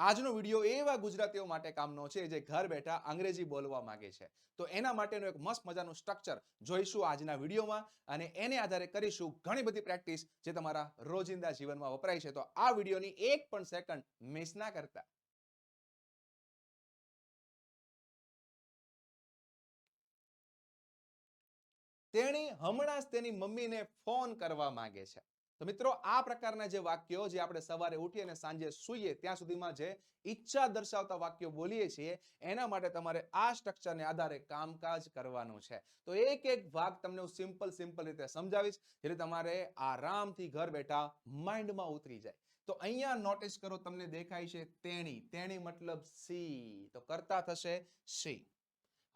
આજનો વીડિયો એવા ગુજરાતીઓ માટે કામનો છે જે ઘર બેઠા અંગ્રેજી બોલવા માંગે છે. તો એના માટેનું એક મસ્ત મજાનું સ્ટ્રક્ચર જોઈશું આજના વિડીયોમાં અને એને આધારે કરીશું ઘણી બધી પ્રેક્ટિસ જે તમારા રોજિંદા જીવનમાં વપરાય છે. તો આ વિડીયોની એક પણ સેકન્ડ મિસ ના કરતા. તેણી હમણાં જ તેની મમ્મીને ફોન કરવા માંગે છે. તો મિત્રો, આ પ્રકારના જે વાક્યો જે આપણે સવારે ઉઠી અને સાંજે સૂઈએ, ત્યાં સુધીમાં જે ઈચ્છા દર્શાવતા વાક્યો બોલીએ છીએ, એના માટે તમારે આ સ્ટ્રક્ચરને આધારે કામકાજ કરવાનું છે. તો એક એક ભાગ તમને હું સિમ્પલ સિમ્પલ રીતે સમજાવીશ, જેથી તમારે આરામથી ઘર બેઠા માઇન્ડમાં ઉતરી જાય. તો અહીંયા નોટિસ કરો, તમને દેખાય છે તેણી. તેણી મતલબ સી. તો કરતા થશે સી.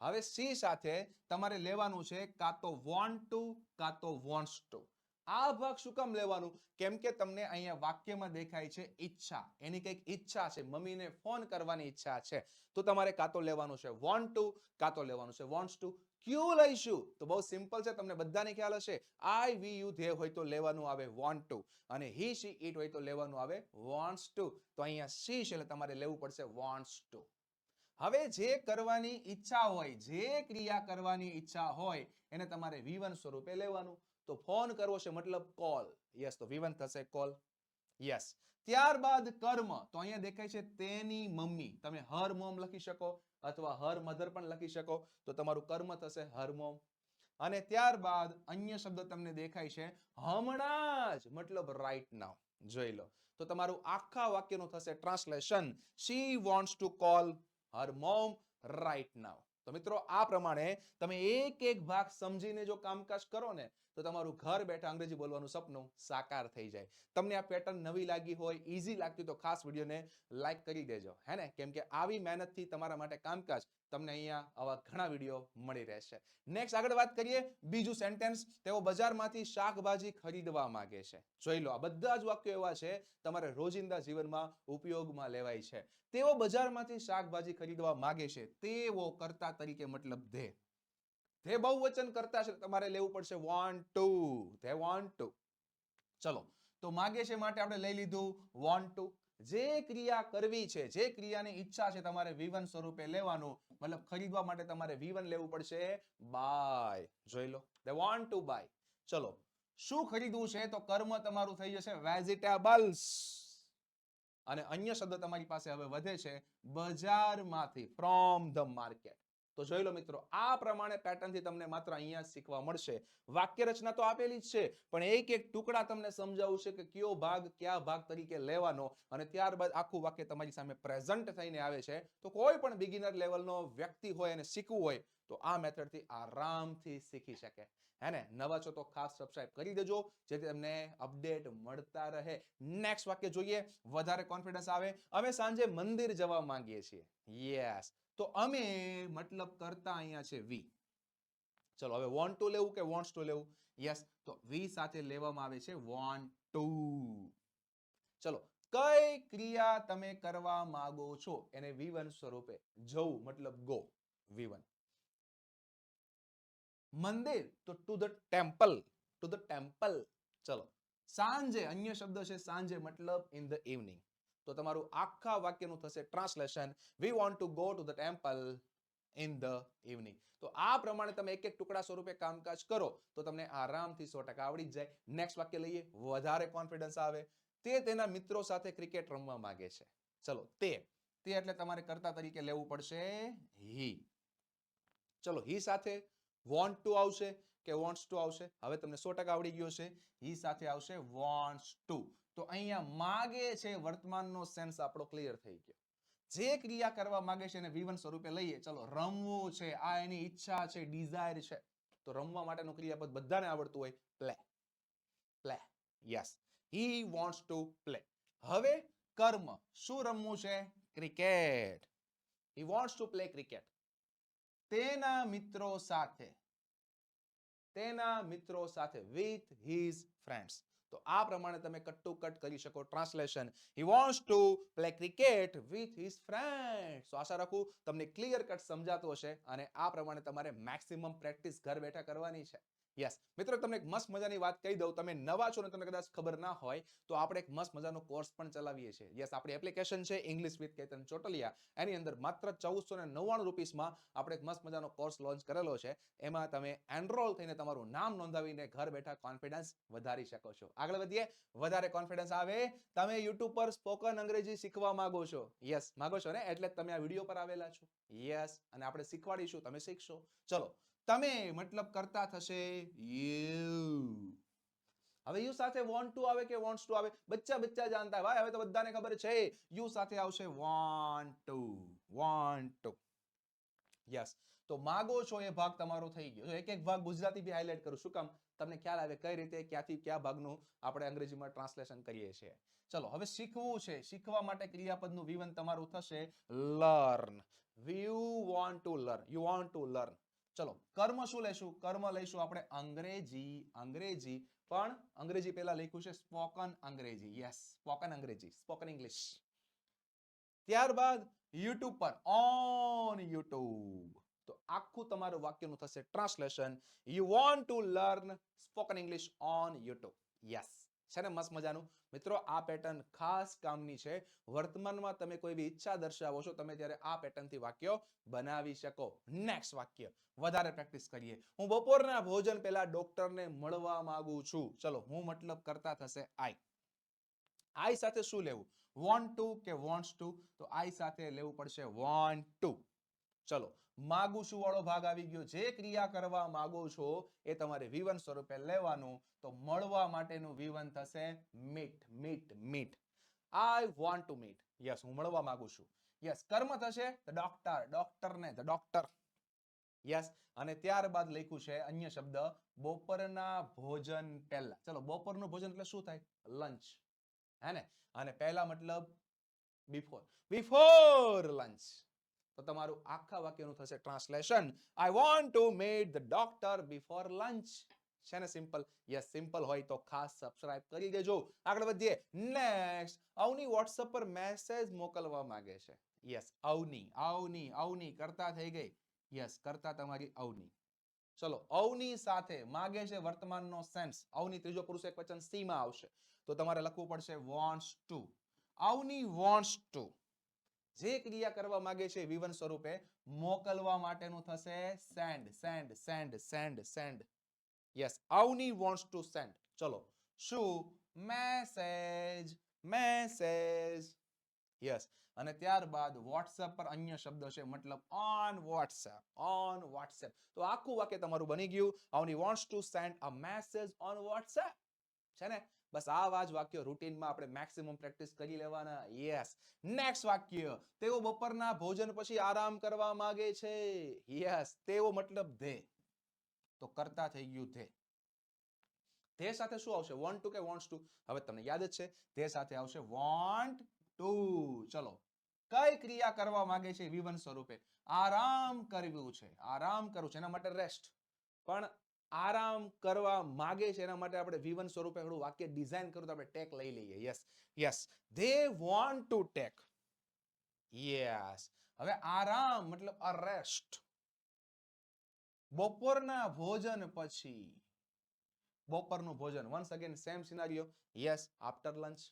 હવે સી સાથે તમારે લેવાનું છે, કાં તો વોન્ટ ટુ કાં તો વોન્ટ્સ ટુ આ ભાગ શું કામ લેવાનું? કેમ કે તમને અહીંયા વાક્યમાં દેખાય છે ઈચ્છા. એની કંઈક ઈચ્છા છે. મમ્મીને ફોન કરવાની ઈચ્છા છે. તો તમારે કાં તો લેવાનું છે વોન્ટ ટુ કાં તો લેવાનું છે વોન્ટ્સ ટુ ક્યુ લઈશું? તો બહુ સિમ્પલ છે. તમને બધાને ખ્યાલ હશે. આઈ વી યુ ધે હોય તો લેવાનું આવે વોન્ટ ટુ અને હી શી ઇટ હોય તો લેવાનું આવે વોન્ટ્સ ટુ તો અહીંયા સી છે એટલે તમારે લેવું પડશે વોન્ટ્સ ટુ હવે જે કરવાની ઈચ્છા હોય, જે ક્રિયા કરવાની ઈચ્છા હોય, એને તમારે V1 સ્વરૂપે લેવાનું. તો ફોન કરવો છે મતલબ કોલ. યસ, તો વિવન થશે કોલ. યસ. ત્યારબાદ કર્મ. તો અહીંયા દેખાય છે તેની મમ્મી. તમે હર મોમ લખી શકો અથવા હર મધર પણ લખી શકો. તો તમારું કર્મ થશે હર મોમ. અને ત્યારબાદ અન્ય શબ્દ તમને દેખાય છે હમણાં જ. મતલબ રાઈટ નાવ જોઈ લો. તો તમારું આખા વાક્યનું થશે translation she wants to call her mom right now તો મિત્રો, આ પ્રમાણે તમે એક એક ભાગ સમજીને જો કામકાજ કરો ને, તો તમારું ઘર બેઠા અંગ્રેજી બોલવાનું સપનું સાકાર થઈ જાય. તમને આ પેટર્ન નવી લાગી હોય ઈઝી લાગતી તો ખાસ વિડીયોને લાઈક કરી દેજો. હે ને? કેમ કે આવી મહેનતથી તમારા માટે કામકાજ તમને અહીંયા આવા ઘણા વીડિયો મળી રહેશે. નેક્સ્ટ આગળ વાત કરીએ, બીજું સેન્ટેન્સ તેઓ બજારમાંથી શાકભાજી ખરીદવા માંગે છે. જોઈ લો, આ બધા જ વાક્યો એવા છે, તમારે રોજિંદા જીવનમાં ઉપયોગમાં લેવાય છે. તેઓ બજારમાંથી શાકભાજી ખરીદવા માંગે છે, તેઓ કરતા તરીકે મતલબ ધે. ધે બહુવચન કરતા છે, તમારે લેવું પડશે want to they want to ચલો, તો માગે છે માટે આપણે લઈ લીધું વોન્ટ ટુ જે ક્રિયા કરવી છે, જે ક્રિયાની ઈચ્છા છે તમારે V1 સ્વરૂપે લેવાનું, મતલબ ખરીદવા માટે તમારે V1 લેવું પડશે બાય જોઈ લો. દે વોન્ટ ટુ બાય ચલો. શું ખરીદવું છે? તો કર્મ તમારું થઈ જશે વેજીટેબલ્સ અને અન્ય શબ્દ તમારી પાસે હવે વધે છે બજારમાંથી ફ્રોમ ધ માર્કેટ તો જોઈ લો મિત્રો, આ પ્રમાણે પેટર્નથી તમને માત્ર અહીંયા શીખવા મળશે. વાક્ય રચના તો આપેલી જ છે, પણ એક એક ટુકડા તમને સમજાવું છે કે કયો ભાગ કયા ભાગ તરીકે લેવાનો અને ત્યારબાદ આખું વાક્ય તમારી સામે પ્રેઝન્ટ થઈને આવે છે. તો કોઈ પણ બિગિનર લેવલનો વ્યક્તિ હોય અને શીખવું હોય તો આ મેથડથી આરામથી શીખી શકે. હે નવા છો તો ખાસ સબસ્ક્રાઇબ કરી દેજો, જેથી તમને અપડેટ મળતા રહે. નેક્સ્ટ વાક્ય જોઈએ, વધારે કોન્ફિડન્સ આવે. અમે સાંજે મંદિર જવા માંગીએ છીએ. યસ તો અમે મતલબ કરતા અહીંયા છે વી. ચલો, હવે વોન્ટ ટુ લેવું કે વોન્ટ્સ ટુ લેવું? યસ તો વી સાથે લેવામાં આવે છે વોન્ટ ટુ ચલો, કઈ ક્રિયા તમે કરવા માંગો છો? એને વી સ્વરૂપે. જવું, મતલબ ગો V1 મંદિર, તો to the temple to the temple ચલો. સાંજે, અન્ય શબ્દ છે સાંજે મતલબ ઇન ધ ઇવનિંગ તો તમારું આખા વાક્યનું થશે translation we want to go to the temple in the evening તો આ પ્રમાણે તમે એક એક ટુકડા સ્વરૂપે કામકાજ કરો, તો તમને આરામથી સો ટકા આવડી જાય. નેક્સ્ટ વાક્ય લઈએ, વધારે કોન્ફિડન્સ આવે. તે તેના મિત્રો સાથે ક્રિકેટ રમવા માંગે છે. ચલો, તે. તે એટલે તમારે કરતા તરીકે લેવું પડશે હી. ચલો, હી સાથે વોન્ટ ટુ આવશે કે વોન્ટ્સ ટુ આવશે? હવે તમને સો ટકા આવડી ગયો છે હી સાથે આવશે વોન્ટ્સ ટુ તો અહીંયા માગે છે વર્તમાનનો સેન્સ આપણો ક્લિયર થઈ ગયો. જે ક્રિયા કરવા માંગે છે એને વિવન સ્વરૂપે લઈએ. ચલો, રમવું છે. આ એની ઈચ્છા છે ડિઝાયર છે. તો રમવા માટેનું ક્રિયાપદ બધાને આવડતું હોય. Play play yes he wants to play હવે કર્મ. શું રમવું છે? Cricket he wants to play cricket તેના મિત્રો સાથે તેના મિત્રો સાથે વિથ હિઝ ફ્રેન્ડ્સ તો આ પ્રમાણે તમે કટ ટુ કટ કરી શકો translation he wants to play cricket with his friends તો આશા રાખું તમને ક્લિયર કટ સમજાતું હશે અને આ પ્રમાણે તમારે મેક્સિમમ પ્રેક્ટિસ ઘર બેઠા કરવાની છે. યસ મિત્રો તમને એક મસ્ત મજાની વાત કહી દઉં. તમે નવા છો ને તમને કદાચ ખબર ના હોય, તો આપણે એક મસ્ત મજાનો કોર્સ પણ ચલાવીએ છીએ. યસ આપણી એપ્લિકેશન છે ઇંગ્લિશ વિથ કેતન ચોટલિયા એની અંદર માત્ર ચૌદસો ને નવ્વાણું રૂપીસમાં આપણે એક મસ્ત મજાનો કોર્સ લોન્ચ કરેલો છે. એમાં તમે એનરોલ થઈને તમારું નામ નોંધાવીને ઘર બેઠા કોન્ફિડન્સ વધારી શકો છો. આગળ વધીએ. વધારે કોન્ફિડન્સ આવે. તમે યુટ્યુબ પર સ્પોકન અંગ્રેજી શીખવા માંગો છો. યસ માંગો છો ને? એટલે તમે આ વીડિયો પર આવેલા છો. યસ અને આપણે શીખવાડીશું. તમે શીખશો. ચલો તમે મતલબ કરતા થશે? યુ હવે યુ સાથે વોન્ટ ટુ આવે કે વોન્ટ્સ ટુ આવે? બચ્ચા બચ્ચા જાણતા ભાઈ, હવે તો બધાને ખબર છે. યુ સાથે આવશે want to want to yes તો માગો છો એ ભાગ તમારો થઈ ગયો. એક એક ભાગ ગુજરાતી બી હાઇલાઇટ કરું. શું કામ? તમને ખ્યાલ આવે કઈ રીતે, ક્યાંથી, ક્યાં ભાગનું આપણે અંગ્રેજીમાં ટ્રાન્સલેશન કરીએ છીએ. ચલો, હવે શીખવું છે. શીખવા માટે ક્રિયાપદનું વિવન તમારું થશે. Learn you want to learn you want to learn ચલો, કર્મ શું લેશું? કર્મ લઈશું આપણે અંગ્રેજી અંગ્રેજી. પણ અંગ્રેજી પહેલા લખ્યું છે spoken Angrezi. Yes spoken Angrezi. Spoken English ત્યારબાદ યુટ્યુબ પર, ઓન યુટ્યુબ. તો આખું તમારું વાક્યનું થશે translation. You want to learn spoken English on YouTube yes છે ને મસ્ત મજાનું? મિત્રો, આ પેટર્ન ખાસ કામની છે. વર્તમાનમાં તમે કોઈ બી ઈચ્છા દર્શાવો છો, તમે ત્યારે આ પેટર્નથી વાક્યો બનાવી શકો. નેક્સ્ટ વાક્ય. વધારે પ્રેક્ટિસ કરીએ. હું બપોરના ભોજન પહેલા ડોક્ટરને મળવા માંગુ છું. ચલો, હું મતલબ કરતા થશે આઈ આઈ સાથે શું લેવું? વોન્ટ ટુ કે વોન્ટ્સ ટુ તો આઈ સાથે લેવું પડશે વોન્ટ ટુ ચલો માગુ છું વાળો ભાગ આવી ગયો જે ક્રિયા કરવા માંગો છો એ તમારે વિવન સ્વરૂપે લેવાનું. તો મળવા માટેનું વિવન થશે meet meet meet I want to meet yes હું મળવા માંગુ છું. યસ કર્મ થશે ધ ડોક્ટર ડોક્ટર ને ધ ડોક્ટર યસ અને ત્યારબાદ લખ્યું છે અન્ય શબ્દ, બપોરના ભોજન પહેલા. ચલો, બપોરનું ભોજન એટલે શું થાય? લંચ. હે ને? અને પહેલા મતલબ બિફોર બિફોર લંચ તો તમારું આખા વાક્યનું થશે translation I want to meet the doctor before lunch છે ને સિમ્પલ યસ સિમ્પલ હોય તો ખાસ સબસ્ક્રાઇબ કરી દેજો. આગળ વધીએ. નેક્સ્ટ અવની વોટ્સઅપ પર મેસેજ મોકલવા માંગે છે. યસ અવની અવની અવની કરતા થઈ ગઈ. યસ કરતા તમારી અવની. ચલો, અવની સાથે માગે છે વર્તમાનનો સેન્સ અવની ત્રીજો પુરુષ એક વચન સી માં આવશે. તો તમારે લખવું પડશે wants to Avni wants to જે ક્રિયા કરવા માંગે છે વિવન સ્વરૂપે મોકલવા માટેનું થશે send send send send send yes Avni wants to send ચલો, શું? મેસેજ મેસેજ યસ અને ત્યારબાદ વોટ્સએપ પર અન્ય શબ્દ છે, મતલબ ઓન વોટ્સએપ ઓન વોટ્સએપ તો આખું વાક્ય તમારું બની ગયું. Avni wants to send a message on WhatsApp છે ને? બસ આવા જ વાક્યો રૂટીનમાં આપણે મેક્સિમમ પ્રેક્ટિસ કરી લેવાના. યસ નેક્સ્ટ વાક્ય. તેઓ બપોરના ભોજન પછી આરામ કરવા માંગે છે. યસ તેઓ મતલબ ધે. તો કરતા થઈ ગયું ધે. ધે સાથે શું આવશે? વોન્ટ ટુ કે વોન્ટ્સ ટુ હવે તમને યાદ જ છે. ધે સાથે આવશે વોન્ટ ટુ ચલો. કઈ ક્રિયા કરવા માંગે છે? વિવન સ્વરૂપે. આરામ કરવું છે. આરામ કરવું છે. એના માટે રેસ્ટ પણ આરામ કરવા માગે છે એના માટે આપણે વિવન સ્વરૂપે થોડું વાક્ય ડિઝાઇન કરું તો આપણે ટેક લઈ લઈએ. Yes yes they want to take yes હવે આરામ મતલબ અ રેસ્ટ બપોરના ભોજન પછી. બપોરનું ભોજન. Once again same scenario yes after lunch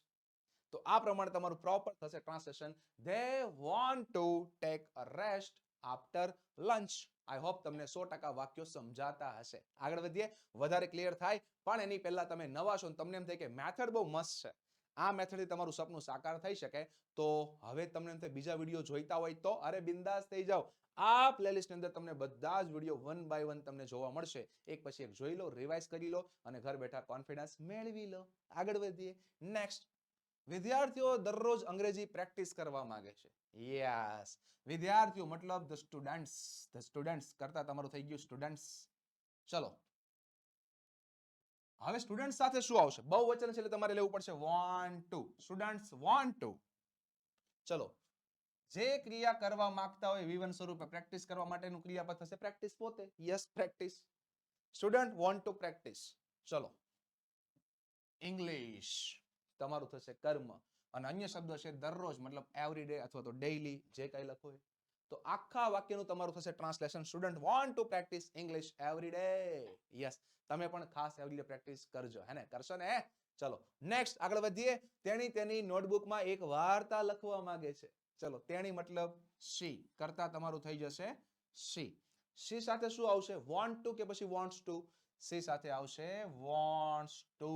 તો આ પ્રમાણે તમારું પ્રોપર થશે translation they want to take a rest after lunch I hope તમને સો ટકા વાક્યો સમજાતા હશે. આગળ વધીએ. વધારે ક્લિયર થાય, પણ એની પહેલા તમે નવા છો તમને એમ થાય કે મેથડ બહુ મસ્ત છે. આ મેથડથી તમારું સપનું સાકાર થઈ શકે. તો હવે તમને એમ થાય બીજા વીડિયો જોઈતા હોય તો અરે બિંદાસ થઈ જાઓ. આ પ્લેલિસ્ટની અંદર તમને બધા જ વીડિયો વન બાય વન તમને જોવા મળશે. એક પછી એક જોઈ લો રિવાઇઝ કરી લો અને ઘર બેઠા કોન્ફિડન્સ મેળવી લો. આગળ વધીએ. નેક્સ્ટ વિદ્યાર્થીઓ દરરોજ અંગ્રેજી પ્રેક્ટિસ કરવા માંગે છે. યસ વિદ્યાર્થીઓ મતલબ ધ સ્ટુડન્ટ્સ ધ સ્ટુડન્ટ્સ કરતા તમારું થઈ ગયું સ્ટુડન્ટ્સ ચલો. હવે સ્ટુડન્ટ સાથે શું આવશે? બહુ વચન છે એટલે તમારે લેવું પડશે want to students want to ચલો. જે ક્રિયા કરવા માંગતા હોય વિવન સ્વરૂપે પ્રેક્ટિસ કરવા માટેનું ક્રિયાપદ થશે પ્રેક્ટિસ પોતે. Yes practice student want to practice ચલો. ઇંગ્લિશ તમારું થશે કર્મ. અને અન્ય શબ્દ છે દરરોજ, મતલબ એવરી ડે અથવા તો ડેઈલી જે કઈ લખો એ તો આખા વાક્યનું તમારું થશે translation student want to practice English every day yes તમે પણ ખાસ એવરી ડે પ્રેક્ટિસ કરજો. હે ને? કરશો ને? ચલો નેક્સ્ટ આગળ વધીએ. તેણી તેની નોટબુકમાં એક વાર્તા લખવા માંગે છે. ચલો, તેણી મતલબ સી કરતા તમારું થઈ જશે સી શી સાથે શું આવશે? વોન્ટ ટુ કે પછી વોન્ટ્સ ટુ સી સાથે આવશે વોન્ટ્સ ટુ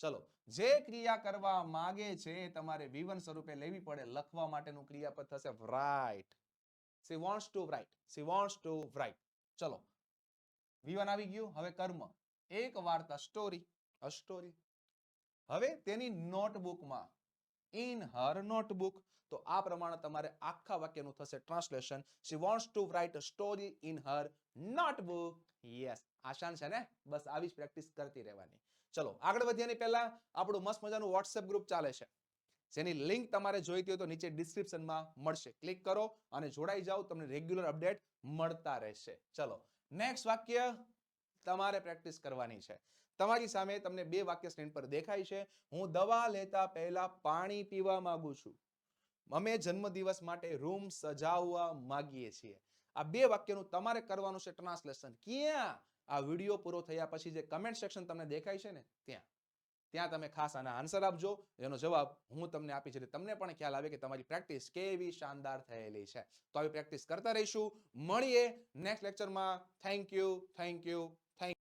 ચલો, જે ક્રિયા કરવા માંગે છે તમારે વિવન સ્વરૂપે લેવી પડે. લખવા માટેનું ક્રિયાપદ થશે write she wants to write she wants to write ચલો, વિવન આવી ગયું. હવે કર્મ. એક વાર્તા સ્ટોરી અ સ્ટોરી હવે તેની નોટબુકમાં ઇન હર નોટબુક તો આ પ્રમાણે તમારે આખા વાક્યનું થશે translation she wants to write a story in her notebook yes આસાન છે ને? બસ આવી જ પ્રેક્ટિસ કરતી રહેવાની. ચલો, આગળ વધ્યાની પહેલા આપણું મસ્ત મજાનું વોટ્સએપ ગ્રુપ ચાલે છે. જેની લિંક તમારે જોઈતી હોય તો નીચે ડિસ્ક્રિપ્શનમાં મળશે. ક્લિક કરો અને જોડાઈ જાઓ, તમને રેગ્યુલર અપડેટ મળતા રહેશે. ચલો નેક્સ્ટ વાક્ય તમારે પ્રેક્ટિસ કરવાની છે. તમારી સામે તમને બે વાક્ય સ્ક્રીન પર દેખાય છે. હું દવા લેતા પહેલા પાણી પીવા માંગુ છું. અમે જન્મદિવસ માટે રૂમ સજાવવા માંગીએ છીએ. આ બે વાક્યનું તમારે કરવાનું છે ટ્રાન્સલેશન ક્યાં? આ વીડિયો પૂરો થયા પછી જે કમેન્ટ સેક્શન તમને દેખાય છે ને, ત્યાં. ત્યાં તમે ખાસ આના આન્સર આપજો. એનો જવાબ હું તમને આપીશ. એટલે તમને પણ ખ્યાલ આવે કે તમારી પ્રેક્ટિસ કેવી શાનદાર થયેલી છે. તો આવી પ્રેક્ટિસ કરતા રહીશું. મળીએ નેક્સ્ટ લેક્ચરમાં થેન્ક યુ થેન્ક યુ